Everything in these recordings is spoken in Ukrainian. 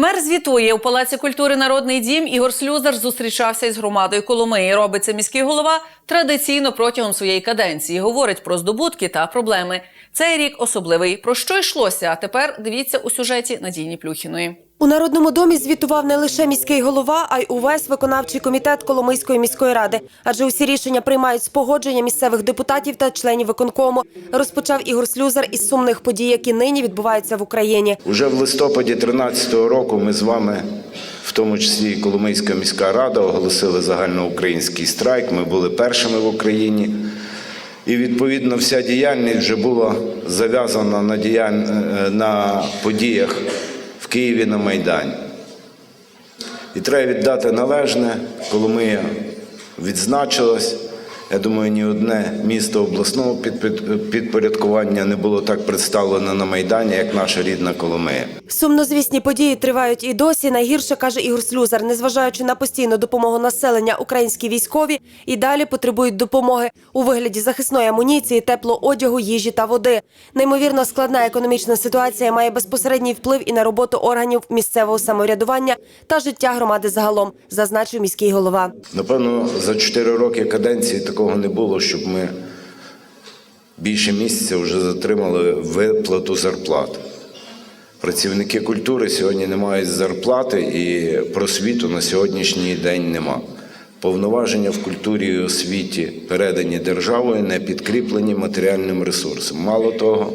Мер звітує у Палаці культури Народний дім Ігор Слюзар зустрічався із громадою Коломиї. Робить це міський голова традиційно протягом своєї каденції. Говорить про здобутки та проблеми. Цей рік особливий. Про що йшлося? А тепер дивіться у сюжеті Надійні Плюхіної. У Народному домі звітував не лише міський голова, а й увесь виконавчий комітет Коломийської міської ради. Адже усі рішення приймають з погодження місцевих депутатів та членів виконкому. Розпочав Ігор Слюзар із сумних подій, які нині відбуваються в Україні. Уже в листопаді 2013 року ми з вами, в тому числі і Коломийська міська рада, оголосили загальноукраїнський страйк. Ми були першими в Україні. І відповідно вся діяльність вже була зав'язана на, діяль... е, на подіях Києві на Майдані. І треба віддати належне, Коломия відзначилась. Я думаю, ні одне місто обласного підпорядкування не було так представлено на Майдані, як наша рідна Коломия. Сумнозвісні події тривають і досі. Найгірше каже Ігор Слюзар, незважаючи на постійну допомогу населення, українські військові і далі потребують допомоги у вигляді захисної амуніції, теплого одягу, їжі та води. Неймовірно складна економічна ситуація має безпосередній вплив і на роботу органів місцевого самоврядування та життя громади загалом, зазначив міський голова. Напевно, за 4 роки каденції такого не було, щоб ми більше місяця вже затримали виплату зарплат. Працівники культури сьогодні не мають зарплати і просвіту на сьогоднішній день нема. Повноваження в культурі і освіті передані державою, не підкріплені матеріальним ресурсом. Мало того,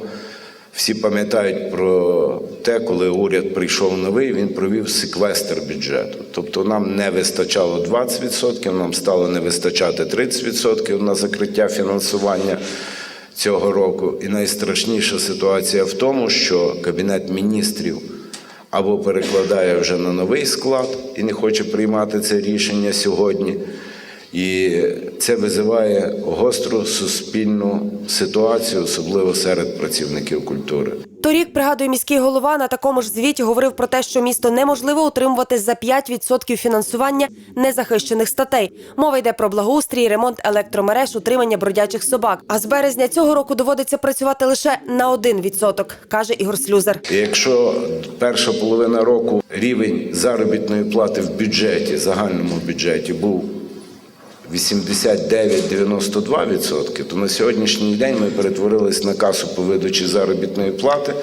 всі пам'ятають про те, коли уряд прийшов новий, він провів секвестр бюджету. Тобто нам не вистачало 20%, нам стало не вистачати 30% на закриття фінансування цього року. І найстрашніша ситуація в тому, що Кабінет міністрів або перекладає вже на новий склад і не хоче приймати це рішення сьогодні. І це визиває гостру суспільну ситуацію, особливо серед працівників культури. Торік, пригадує міський голова, на такому ж звіті говорив про те, що місто неможливо утримувати за 5% фінансування незахищених статей. Мова йде про благоустрій, ремонт електромереж, утримання бродячих собак. А з березня цього року доводиться працювати лише на 1%, каже Ігор Слюзар. І якщо перша половина року рівень заробітної плати в бюджеті, загальному бюджеті був 89-92%, то на сьогоднішній день ми перетворились на касу по видачі заробітної плати,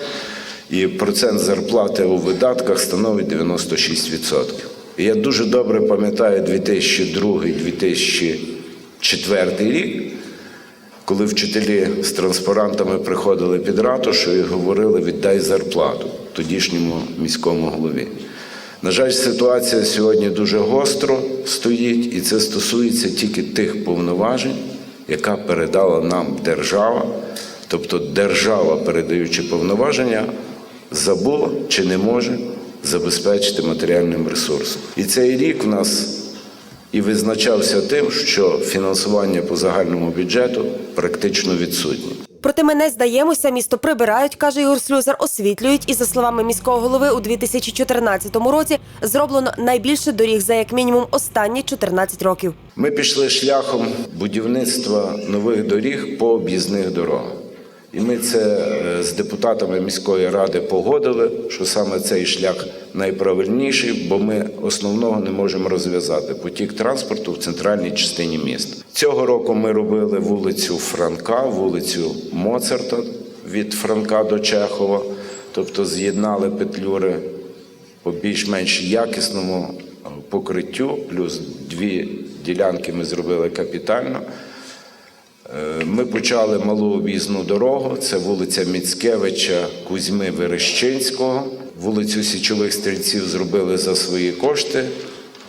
і процент зарплати у видатках становить 96%. І я дуже добре пам'ятаю 2002-2004 рік, коли вчителі з транспарантами приходили під ратушу і говорили віддай зарплату тодішньому міському голові. На жаль, ситуація сьогодні дуже гостро стоїть, і це стосується тільки тих повноважень, яка передала нам держава. Тобто держава, передаючи повноваження, забула чи не може забезпечити матеріальним ресурсом. І цей рік в нас і визначався тим, що фінансування по загальному бюджету практично відсутнє. Проте ми не здаємося, місто прибирають, каже Ігор Слюзар, освітлюють. І за словами міського голови, у 2014 році зроблено найбільше доріг за як мінімум останні 14 років. Ми пішли шляхом будівництва нових доріг по об'їзних дорогах. І ми це е, з депутатами міської ради погодили, що саме цей шлях найправильніший, бо ми основного не можемо розв'язати потік транспорту в центральній частині міста. Цього року ми робили вулицю Франка, вулицю Моцарта від Франка до Чехова, тобто з'єднали петлюри по більш-менш якісному е, покриттю, плюс дві ділянки ми зробили капітально. Е, Ми почали малу об'їзну дорогу. Це вулиця Міцкевича, Кузьми Верещинського. Вулицю Січових стрільців зробили за свої кошти.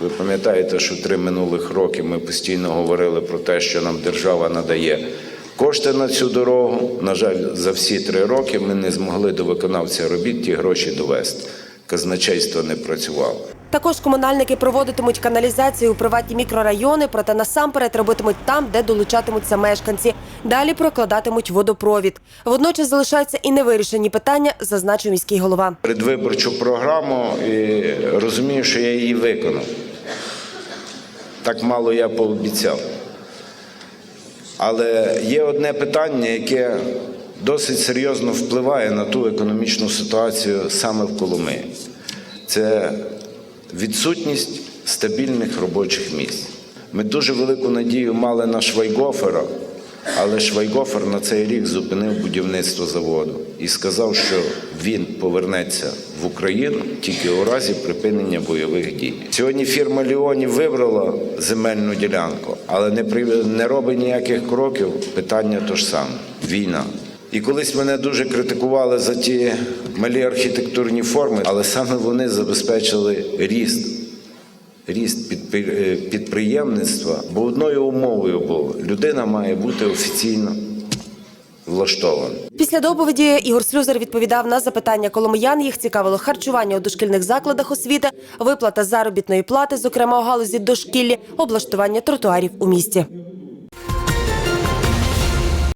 Ви пам'ятаєте, що три минулих роки ми постійно говорили про те, що нам держава надає кошти на цю дорогу. На жаль, за всі три роки ми не змогли до виконавця робіт ті гроші довести. Казначейство не працювало. Також комунальники проводитимуть каналізацію у приватні мікрорайони, проте насамперед робитимуть там, де долучатимуться мешканці. Далі прокладатимуть водопровід. Водночас залишаються і невирішені питання, зазначив міський голова. передвиборчу програму і розумію, що я її виконав. Так мало я пообіцяв. Але є одне питання, яке досить серйозно впливає на ту економічну ситуацію саме в Коломиї. це відсутність стабільних робочих місць. Ми дуже велику надію мали на Швайгофера, але Швайгофер на цей рік зупинив будівництво заводу і сказав, що він повернеться в Україну тільки у разі припинення бойових дій. Сьогодні фірма Ліоні вибрала земельну ділянку, але не, при... не робить ніяких кроків. Питання то ж саме війна. І колись мене дуже критикували за ті малі архітектурні форми, але саме вони забезпечили ріст ріст е, підприємництва, бо одною умовою було людина має бути офіційно влаштована. Після доповіді Ігор Слюзер відповідав на запитання коломиян. Їх цікавило харчування у дошкільних закладах освіти, виплата заробітної плати, зокрема у галузі дошкіллі, облаштування тротуарів у місті.